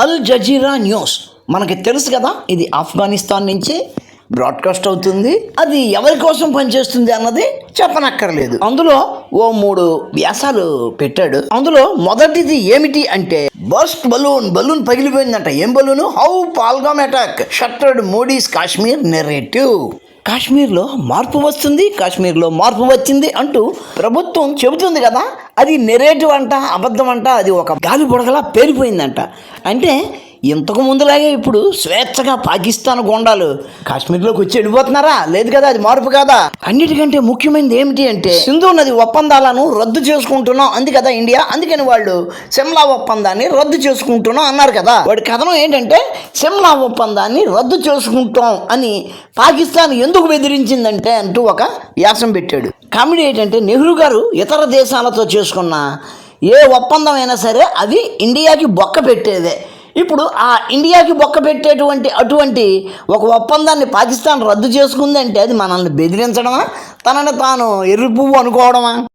Al Jazeera news. మనకి తెలుసు కదా ఇది ఆఫ్ఘనిస్తాన్ నుంచి బ్రాడ్కాస్ట్ అవుతుంది. అది ఎవరి కోసం పనిచేస్తుంది అన్నది చెప్పనక్కర్లేదు. అందులో ఓ మూడు వ్యాసాలు పెట్టాడు. అందులో మొదటిది ఏమిటి అంటే బస్ట్ బలూన్ బలూన్ పగిలిపోయిందంట. ఏం balloon? How Pahalgam attack. Shattered Modi's Kashmir narrative. కాశ్మీర్లో మార్పు వస్తుంది కాశ్మీర్లో మార్పు వచ్చింది అంటూ ప్రభుత్వం చెబుతుంది కదా. అది నెరేటివ్ అంట అబద్ధం అంట అది ఒక గాలి బుడగలా పేలిపోయిందంట అంటే ఇంతకు ముందులాగే ఇప్పుడు స్వేచ్ఛగా పాకిస్తాన్ గోండాలు కాశ్మీర్లోకి వచ్చి వెళ్ళిపోతున్నారా? లేదు కదా అది మార్పు కదా? అన్నిటికంటే ముఖ్యమైనది ఏమిటి అంటే సింధు నది ఒప్పందాలను రద్దు చేసుకుంటున్నాం అంది కదా ఇండియా. అందుకని వాళ్ళు సిమ్లా ఒప్పందాన్ని రద్దు చేసుకుంటున్నాం అన్నారు కదా. వాడి కథనం ఏంటంటే సిమ్లా ఒప్పందాన్ని రద్దు చేసుకుంటాం అని పాకిస్తాన్ ఎందుకు బెదిరించిందంటే అంటూ ఒక వ్యాసం పెట్టాడు. కామెడీ ఏంటంటే నెహ్రూ గారు ఇతర దేశాలతో చేసుకున్న ఏ ఒప్పందం అయినా సరే అది ఇండియాకి బొక్క పెట్టేదే. ఇప్పుడు ఆ ఇండియాకి బొక్క పెట్టేటువంటి అటువంటి ఒక ఒప్పందాన్ని పాకిస్తాన్ రద్దు చేసుకుందంటే అది మనల్ని బెదిరించడమా? తనని తాను ఎర్రి పువ్వు అనుకోవడమా?